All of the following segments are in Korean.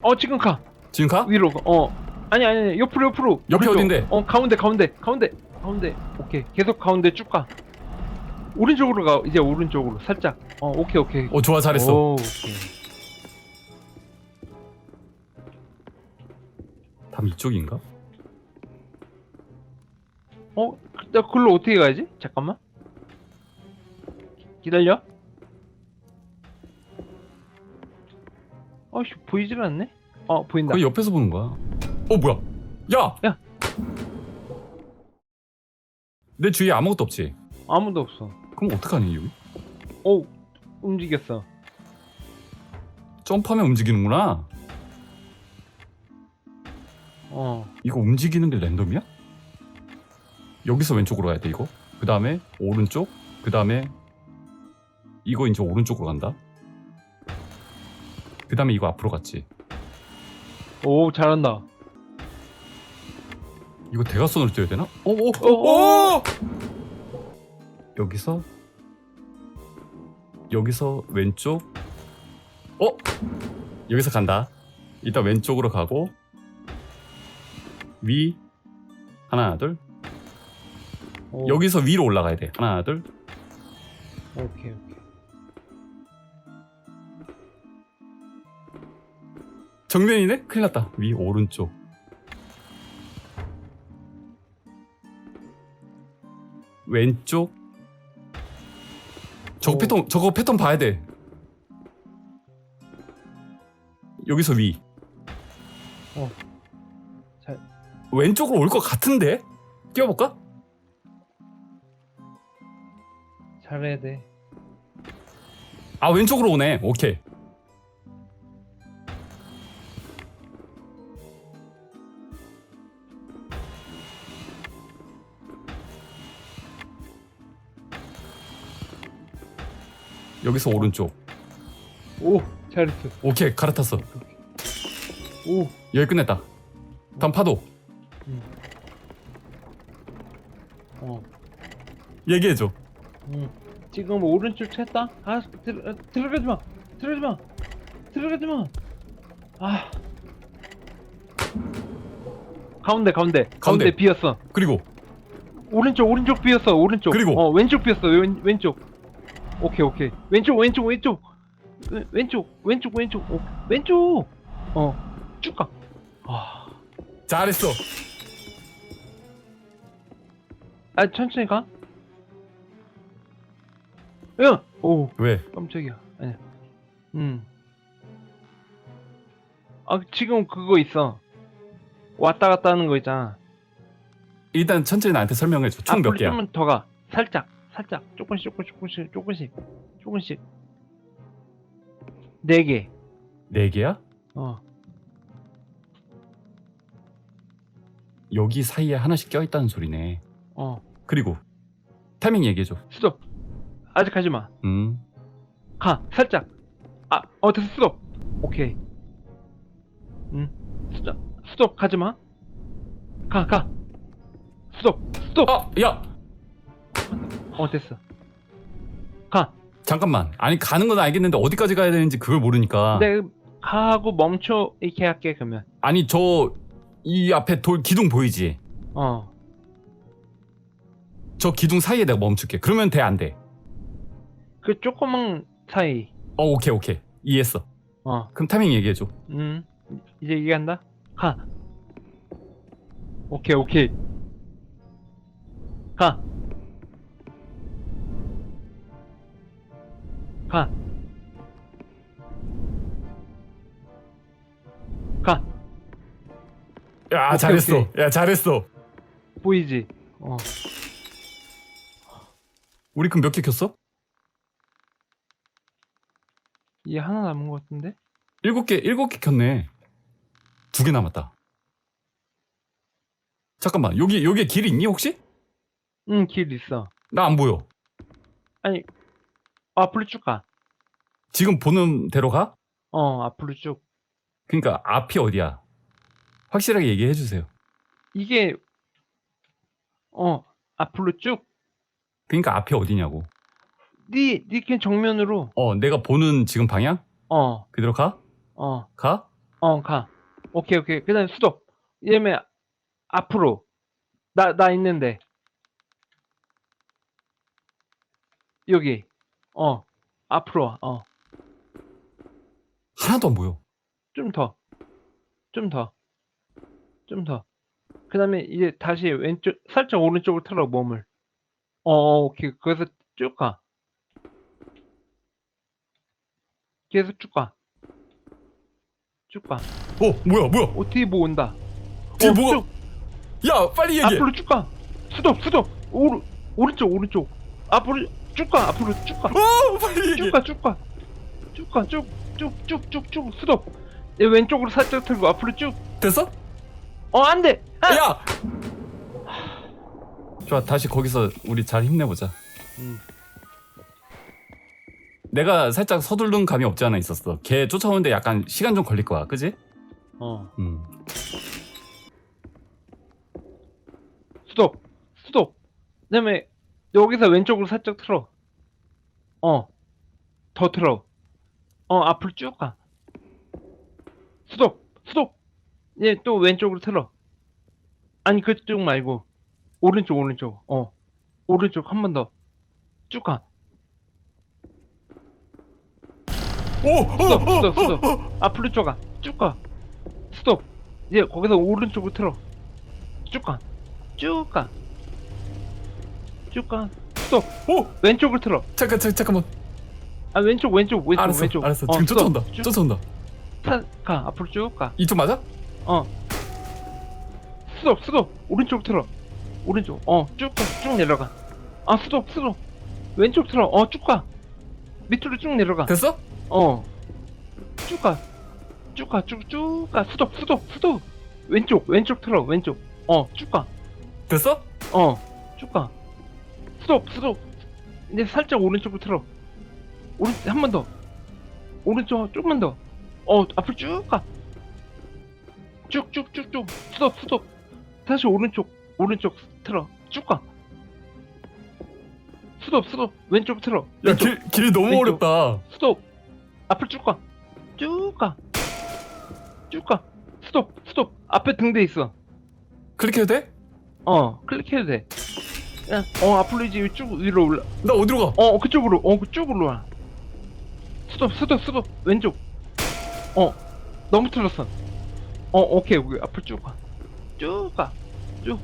어 지금 가 지금 가? 위로 가. 어 아니 아니 아니 옆으로 옆으로 옆이 오른쪽. 어딘데? 어 가운데 가운데 가운데 가운데 오케이 계속 가운데 쭉가 오른쪽으로 가 이제 오른쪽으로 살짝 어 오케이 오케이 어 좋아 잘했어. 오, 오케이 답 이쪽인가? 어? 나 글로 어떻게 가야지? 잠깐만 기다려 어씨 보이질 않네? 어 보인다 거의 옆에서 보는 거야. 어 뭐야? 야! 야! 내 주위에 아무것도 없지. 아무도 없어 그럼 어떡하니 여기? 오 움직였어 점프하면 움직이는구나. 어 이거 움직이는 게 랜덤이야? 여기서 왼쪽으로 가야 돼 이거. 그 다음에 오른쪽. 그 다음에 이거 이제 오른쪽으로 간다. 그 다음에 이거 앞으로 갔지. 오 잘한다 이거 대각선으로 뛰어야 되나? 오, 오, 오, 오! 여기서 여기서 왼쪽 어? 여기서 간다. 이따 왼쪽으로 가고 위 하나 둘 오, 여기서 위로 올라가야 돼. 하나 둘 오케이 정면이네? 큰일 났다. 위 오른쪽 왼쪽 저거 오. 패턴 저거 패턴 봐야 돼. 여기서 위. 어. 잘- 왼쪽으로 올 것 같은데? 뛰어볼까? 잘해야 돼 아 왼쪽으로 오네. 오케이. 여기서 오른쪽. 오 잘했어 오케이 갈아탔어. 오 여기 끝냈다. 다음 파도. 어. 얘기해줘. 음. 지금 오른쪽 쳤다? 아, 들, 아, 들어가지 마! 들어가지 마! 들어가지 마! 아. 가운데, 가운데. 가운데, 가운데. 비었어. 그리고 오른쪽, 오른쪽 비었어. 오른쪽. 그리고? 어, 왼쪽 비었어. 왼, 왼쪽. 오케이, 오케이. 왼쪽, 왼쪽, 왼쪽. 왼- 왼쪽, 왼쪽, 왼쪽. 오, 왼쪽! 어, 쭉 가. 아. 잘했어. 아, 천천히 가. 야! 오. 왜? 깜짝이야. 아니야. 음. 아 지금 그거 있어. 왔다 갔다 하는 거 있잖아. 일단 천천히 나한테 설명해줘. 총몇 앞으로 개야? 좀만 더 가. 살짝, 살짝, 조금씩, 조금씩, 조금씩, 조금씩, 조금씩. 네 개. 네 개야? 어. 여기 사이에 하나씩 껴 있다는 소리네. 어. 그리고 타이밍 얘기해 줘. 스톱. 아직 가지 마. 음. 가. 살짝. 아, 어 됐어. 스톱. 오케이. 음. 스톱. 스톱. 가지 마. 가, 가. 스톱. 스톱. 아, 야, 어 됐어. 가. 잠깐만. 아니 가는 건 알겠는데 어디까지 가야 되는지 그걸 모르니까. 내 가하고 멈춰 이렇게 할게 그러면. 아니 저 이 앞에 돌 기둥 보이지? 어. 저 기둥 사이에 내가 멈출게. 그러면 돼 안 돼? 그 조그만 사이. 어, 오케이 오케이. 이해했어. 어. 그럼 타이밍 얘기해 줘. 음. 이제 얘기한다. 가. 오케이 오케이. 가. 가. 가. 야 오케이, 잘했어. 오케이. 야 잘했어. 보이지? 어. 우리 그럼 몇개 켰어? 이게 하나 남은 것 같은데? 일곱 개 일곱 개 켰네. 두 개 남았다. 잠깐만 여기 여기에 길 있니 혹시? 응, 길 있어. 나 안 보여. 아니, 앞으로 쭉 가. 지금 보는 대로 가? 어, 앞으로 쭉. 그러니까 앞이 어디야? 확실하게 얘기해 주세요. 이게 어 앞으로 쭉. 그러니까 앞이 어디냐고. 네, 네 그냥 정면으로. 어, 내가 보는 지금 방향? 어, 그대로 가? 어, 가? 어, 가. 오케이, 오케이. 그 다음에 스톱. 얘면 앞으로. 나, 나 있는데. 여기. 어. 앞으로 와. 어. 하나도 안 보여. 좀 더. 좀 더. 좀 더. 그 다음에 이제 다시 왼쪽, 살짝 오른쪽으로 틀어, 몸을. 어, 어, 오케이. 거기서 쭉 가. 계속 쭉 가. 쭉 가. 어 뭐야 뭐야? 어, 뒤에 뭐 온다. 뒤에 어, 뭐가? 쭉. 야 빨리 얘기해. 앞으로 쭉 가. 스톱, 스톱. 오른, 오른쪽, 오른쪽. 앞으로 쭉 가. 앞으로 쭉 가. 어 빨리 얘기해. 쭉 가, 쭉 가. 쭉 가, 쭉, 쭉, 쭉, 쭉, 쭉. 스톱. 얘 왼쪽으로 살짝 틀고 앞으로 쭉. 됐어? 어, 안 돼. 아! 야. 좋아 다시 거기서 우리 잘 힘내보자. 음. 내가 살짝 서두른 감이 없지 않아 있었어. 걔 쫓아오는데 약간 시간 좀 걸릴 거야, 그지? 어. 음. 스톱. 스톱. 그다음에 여기서 왼쪽으로 살짝 틀어. 어. 더 틀어. 어, 앞으로 쭉 가. 스톱. 스톱. 얘또 왼쪽으로 틀어. 아니 그쪽 말고 오른쪽 오른쪽. 어. 오른쪽 한 번 더. 쭉 가. 오, 스톱, 스톱, 스톱. 앞으로 쭉 가. 쭉 가. 스톱. 얘 거기서 오른쪽으로 틀어. 쭉 가. 쭉 가. 쭉 가. 스톱. 오, 왼쪽으로 틀어. 잠깐, 잠깐, 잠깐만. 아 왼쪽 왼쪽 왼쪽 알았어, 왼쪽. 알았어. 어, 지금. 쫓아온다. 쭉 쫓아온다. 타, 가 앞으로 쭉 가. 이쪽 맞아? 어. 스톱 스톱 오른쪽 틀어. 오른쪽. 어쭉 가. 쭉 내려가. 아 스톱 스톱. 왼쪽 틀어. 어쭉 가. 밑으로 쭉 내려가. 됐어? 어. 쭉 가. 쭉 가. 쭉쭉 가. 스톱 스톱 스톱. 왼쪽 왼쪽 틀어. 왼쪽. 어쭉 가. 됐어? 어, 쭉 가. 스톱, 스톱. 이제 살짝 오른쪽으로 틀어. 오른, 한 번 더. 오른쪽, 조금만 더. 어, 앞으로 쭉 가. 쭉, 쭉, 쭉, 쭉. 스톱, 스톱. 다시 오른쪽, 오른쪽 틀어. 쭉 가. 스톱, 스톱. 왼쪽 틀어. 야, 왼쪽. 길, 길이 너무 왼쪽. 어렵다. 스톱. 앞으로 쭉 가. 쭉 가. 쭉 가. 스톱, 스톱. 앞에 등대 있어. 클릭해도 돼? 어, 클릭해도 돼. 야, 어, 앞으로 이제 쭉 위로 올라. 나 어디로 가? 어, 그쪽으로. 어, 그쪽으로 와. 스톱, 스톱, 스톱. 왼쪽. 어, 너무 틀렸어. 어, 오케이, 오케이. 앞으로 쭉 가. 쭉 가. 쭉.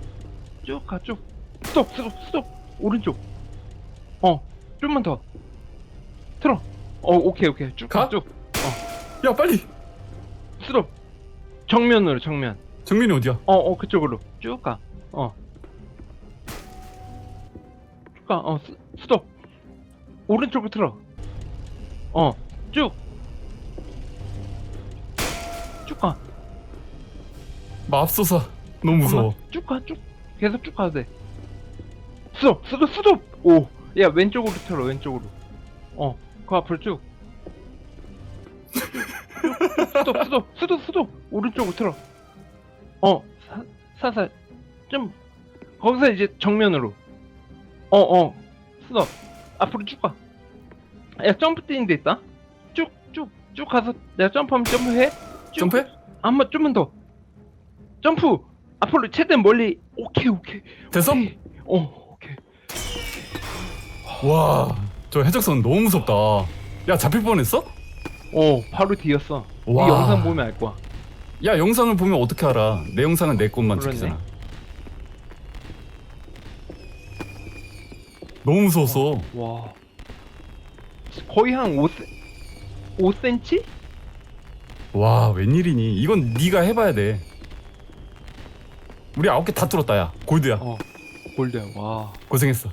쭉 가, 쭉. 스톱, 스톱, 스톱. 오른쪽. 어, 좀만 더. 틀어. 어, 오케이, 오케이. 쭉 가, 가? 쭉. 야, 빨리. 스톱. 정면으로, 정면. 정민이 어디야? 어, 어, 그쪽으로. 쭉 가. 어. 쭉 가. 어, 스, 스톱. 오른쪽으로 틀어. 어, 쭉. 쭉 가. 맙소사. 너무 무서워. 쭉 가, 쭉. 계속 쭉 가도 돼. 스톱, 스톱, 스톱. 오. 야, 왼쪽으로 틀어, 왼쪽으로. 어, 그 앞으로 쭉. 쭉, 스톱, 스톱, 스톱, 스톱. 오른쪽으로 틀어. 어, 사, 살살. 좀, 거기서 이제 정면으로. 어, 어. 스톱. 앞으로 쭉 가. 야, 점프 뛰는 데 있다. 쭉, 쭉, 쭉 가서 내가 점프하면 점프해. 쭉. 점프해? 한 번 좀만 더. 점프. 앞으로 최대한 멀리. 오케이, 오케이. 됐어? 오케이. 어, 오케이. 와, 저 해적선 너무 무섭다. 야, 잡힐 뻔했어? 어, 바로 뒤였어. 이 와. 영상 보면 알 거야. 야, 영상을 보면 어떻게 알아? 내 영상은 내 것만 그러네. 찍히잖아. 너무 무서웠어. 와. 거의 한 5, 5cm? 와, 웬일이니? 이건 네가 해봐야 돼. 우리 아홉 개 다 뚫었다, 야. 골드야. 어, 골드야. 와. 고생했어.